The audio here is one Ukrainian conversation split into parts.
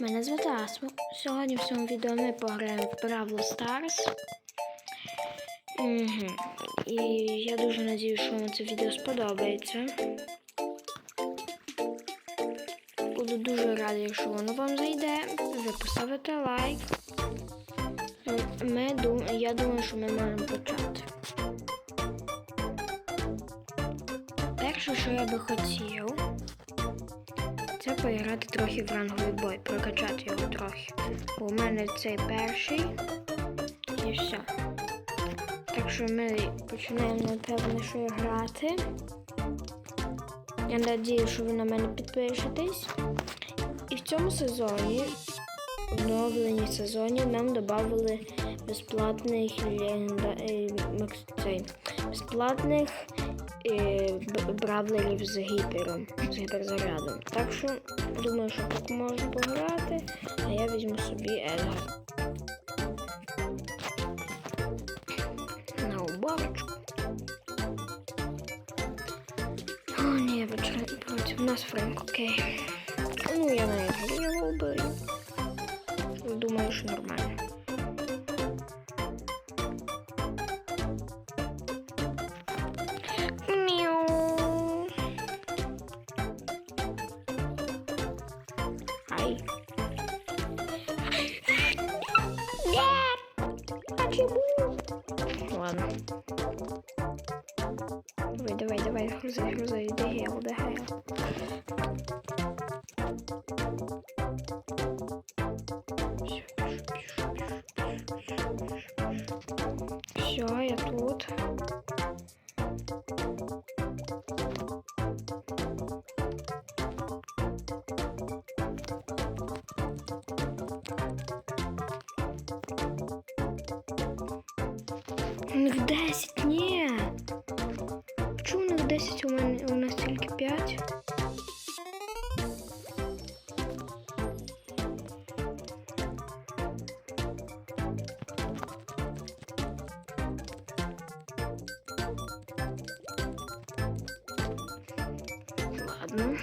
Мене звати Асма. Сьогодні в цьому відео ми пограємо в Бравл Stars. Угу. І я дуже сподіваюся, що вам це відео сподобається. Буду дуже рада, якщо воно вам зайде. Ви поставите лайк. Ми, я думаю, що ми можемо почати. Перше, що я би хотів, це поіграти трохи в ранговий бой, прокачати його трохи. У мене цей перший і все. Так що ми починаємо напевно, що грати. Я надію, що ви на мене підпишетесь. І в цьому сезоні, в оновленні сезоні, нам додали безплатних легенда... е, безплатних бравлерів з гіпером, з гіперзарядом. Так що думаю, що поки можна пограти, а я візьму собі Едгар. На уборочку. О, ні, проти, нас Френк, окей. Ну, я на його убив. Думаю, що нормально. Ай. Нет! Почему? Ладно. Давай, давай, давай, грузи, грузи, The hell, the гел. Них 10, ні. Чому у них 10, у мене у нас тільки 5? Ладно.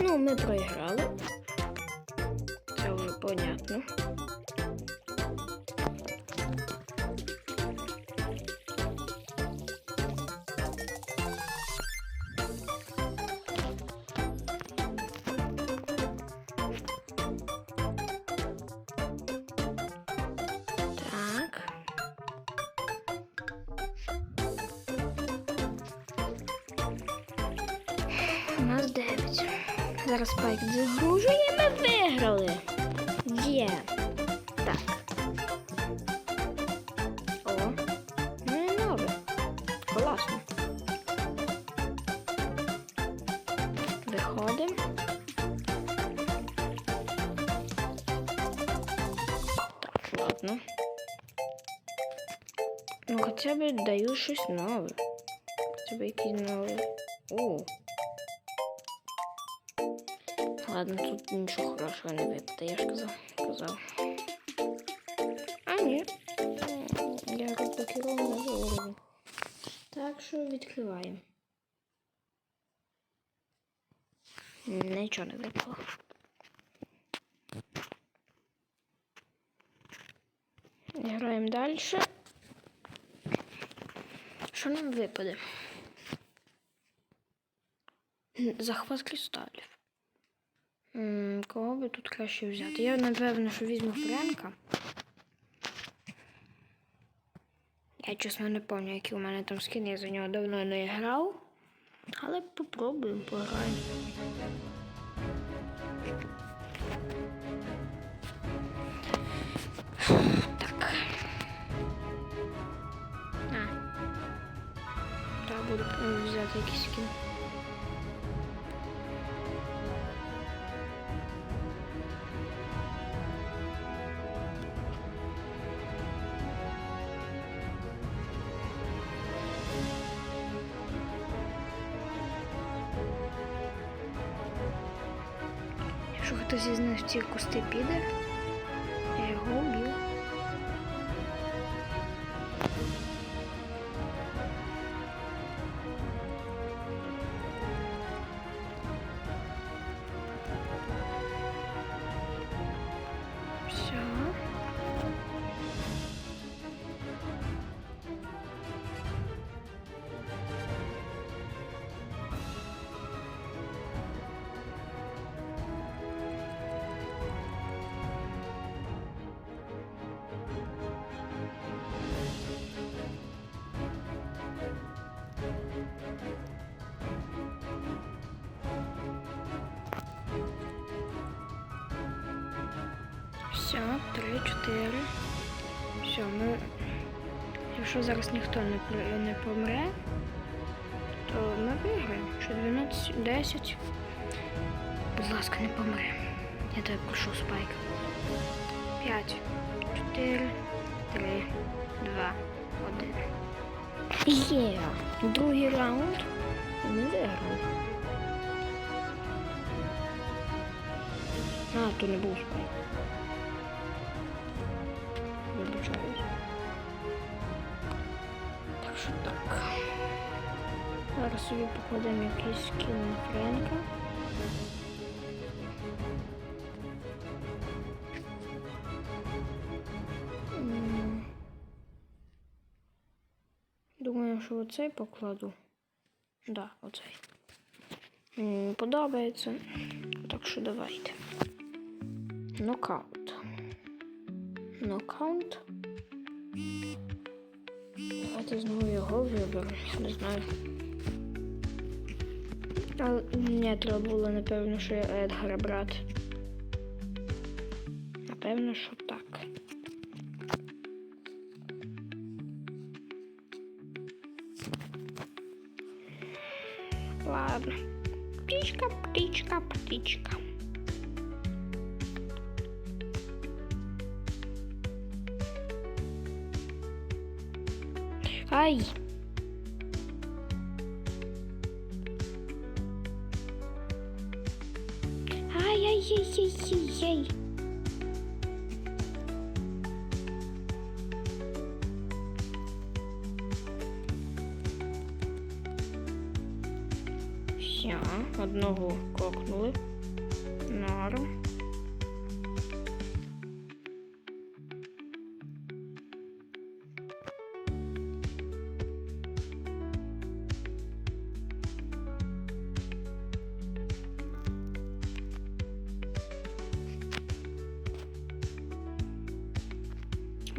Ну, ми проіграли. Нас 9. Зараз спайк загружує, ми виграли. Є. Так. О, ну і нове. Класно. Виходимо. Так, ладно. Ну хоча б даю щось нове. Хоча б якийсь новий. О. Ладно, тут нічого хорошого не випаде, я ж казав. казав. А, ні. Я розблокував новий уровень. Так що відкриваємо. Нічого не випало. Граємо далі. Що нам випаде? Захват кристалів. Кого би тут краще взяти? Я напевно, що візьму Френка. Я чесно не пам'ятаю, який у мене там скін, я за нього давно не грав. Але попробуємо, пограємо. Так. А. Треба буде е, взяти якийсь скін. Них в ці кусти піде, Все, три, чотири. Все, ми. Якщо зараз ніхто не, не помре, то ми виграємо. Що 12, 10. Будь ласка, не помре. Я тебе прошу, спайк. 5, 4, 3, 2, 1. Є! Другий раунд. Ми виграли. А, то не був спайк. Що так. Зараз собі покладемо якийсь скін на Френка. Думаю, що оцей покладу. Да, оцей. Подобається. Так що давайте. Нокаут. Нокаут. Давайте знову його виберу. Не знаю. Але мені треба було, напевно, що я Едгара брати. Напевно, що так. Ай-яй-яй-яй-яй. Все, одного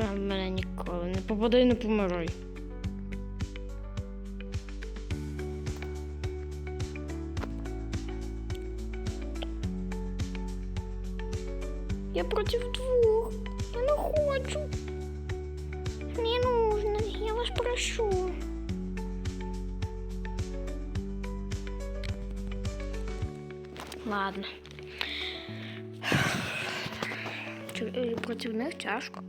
в мене ніколи не попадай, не помирай. Я против двух. Я не хочу. Мне нужно. Я вас прошу. Ладно. Е, Проти них тяжко.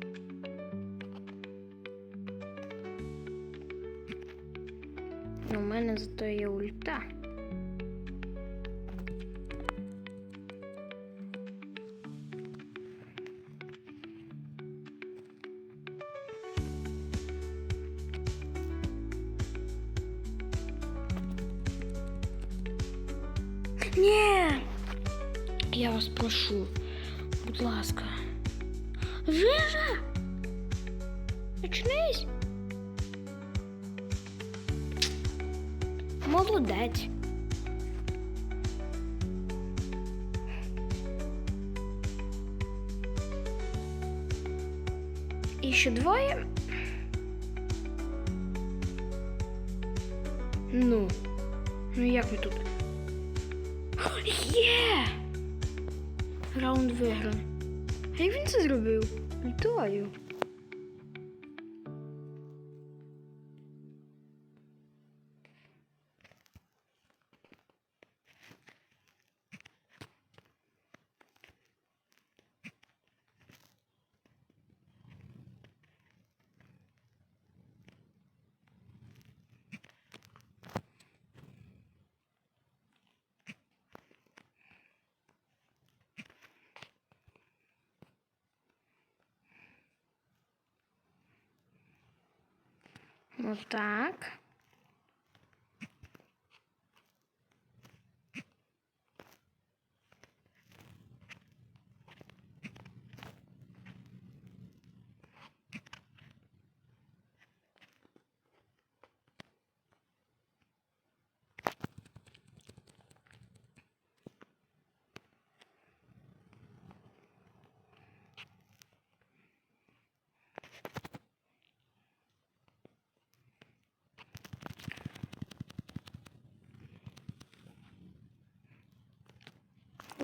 У мене зато є ульта. Ні! Я вас прошу, Молодець. І ще двоє. Ну. Ну як ви тут? Є! Раунд вигран. А як він це зробив? Вітаю. Отак.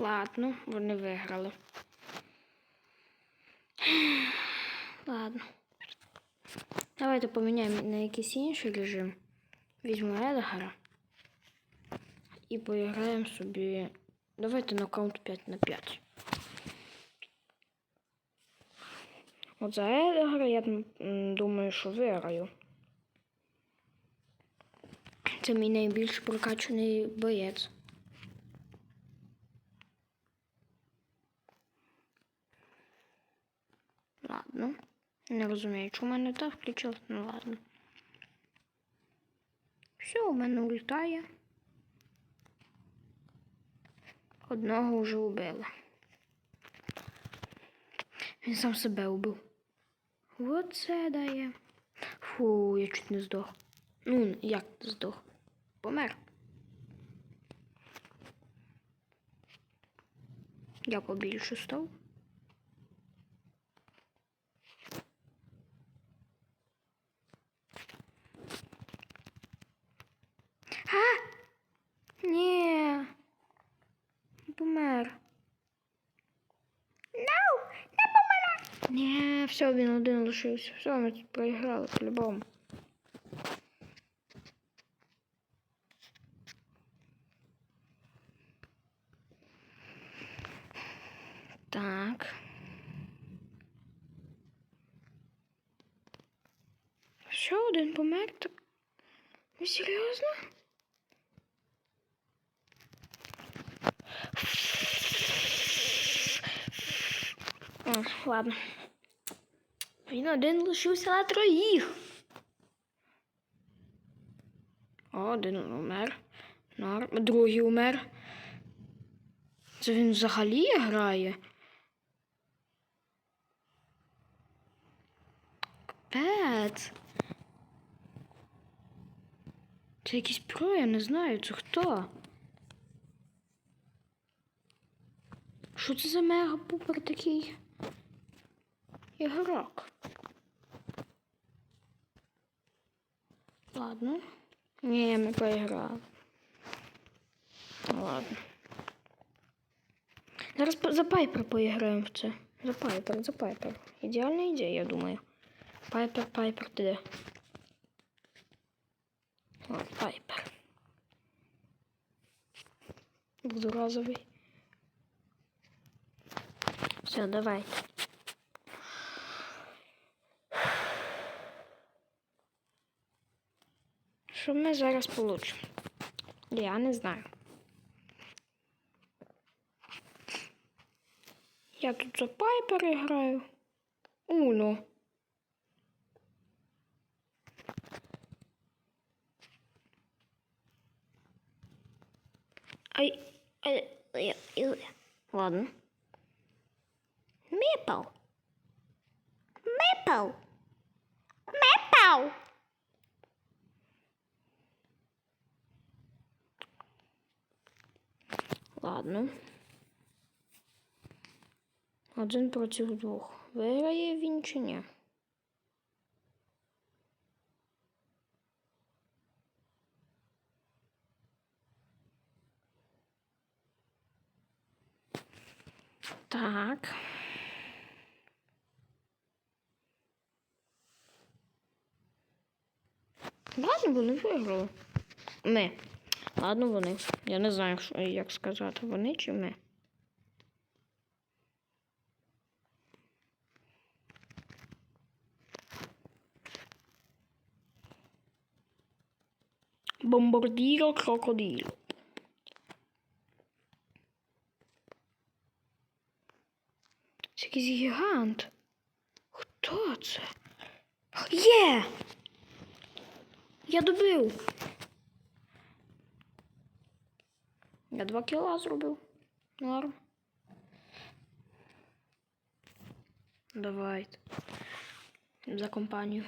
Ладно, вони виграли. Ладно. Давайте поміняємо на якийсь інший режим. Візьму Едгара. І поіграємо собі. Давайте на каунт 5 на 5. От за Едгара я думаю, що виграю. Це мій найбільш прокачаний боєць. Ладно. Не розумію, чому мене так включилось, ну ладно. Все, у мене улітає. Одного вже убили. Він сам себе убив. Оце дає. Фу, я чуть не здох. Ну, як здох? Помер. Я побільше став. А! Ні. Помер. No, не помер. Ні, все, він один лишився. Все, ми тут проіграли по-любому. Так. Ще один помер? Так... Ви серйозно? Ладно. Він один лишився на троїх. Один умер. Другий умер. Це він взагалі грає. Капець. Це якийсь про, я не знаю, це хто. Що це за мега-пупер такий ігрок? Ладно. Ні, ми проіграли. Ладно. Зараз за Пайпер поіграємо в це. За Пайпер, за Пайпер. Ідеальна ідея, я думаю. Пайпер, Пайпер, ти де? О, Пайпер. Буду разовий. Все, давайте. Що ми зараз получимо? Я не знаю. Я тут за Пайпер граю. Уно. Ай, ай, ай, ай. Ладно. Мипл. Мипл. Мипл. Ладно. Один проти двох. Виграє він чи ні? Так. Ладно, вони виграли. Ми. Ладно, вони. Я не знаю, що, як сказати, вони чи ми. Бомбардіро крокодило. Це якийсь гігант. Хто це? Є! Я добив. Я два кіла зробив. Норм. Давайте. За компанію.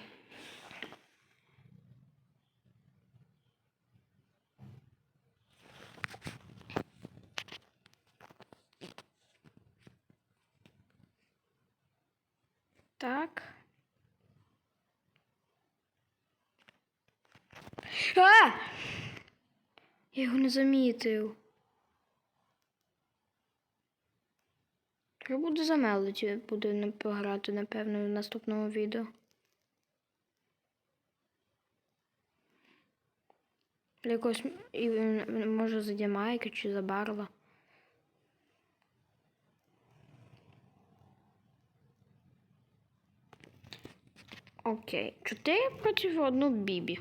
Так. А! Я його не замітив. Я буду за Мелоді, буде не пограти, напевно, в наступному відео. Якось, може, за Дімайка чи за Барла. Окей, чотири проти одну Бібі.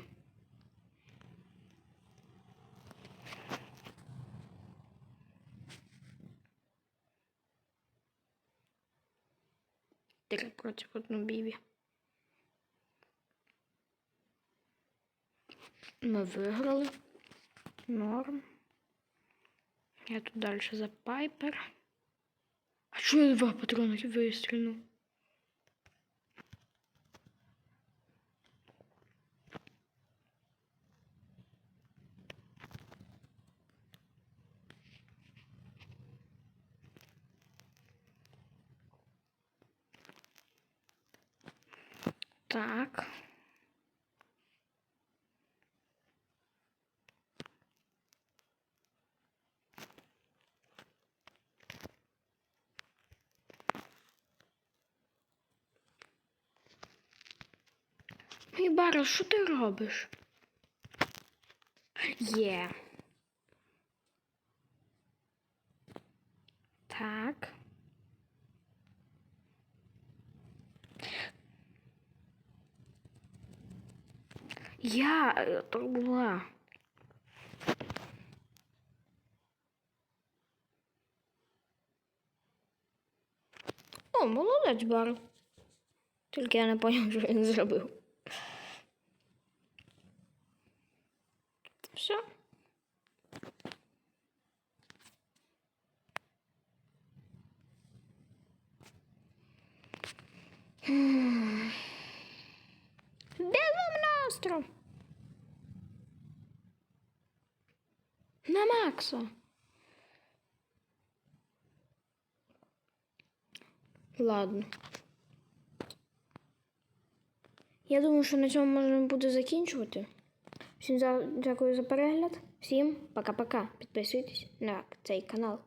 Три проти одну Бібі. Ми виграли. Норм. Я тут далі за Пайпер. А чого я два патрони вистрілю? Так. Ой, Баро, що ти робиш? Є. Так. Я е, то була. О, молодець, Баро. Тільки я не поняв, що він зробив. Все. Бігом на остров. На Макса. Ладно. Я думаю, що на цьому можна буде закінчувати. Всім за- дякую за перегляд. Всім пока-пока. Підписуйтесь на цей канал.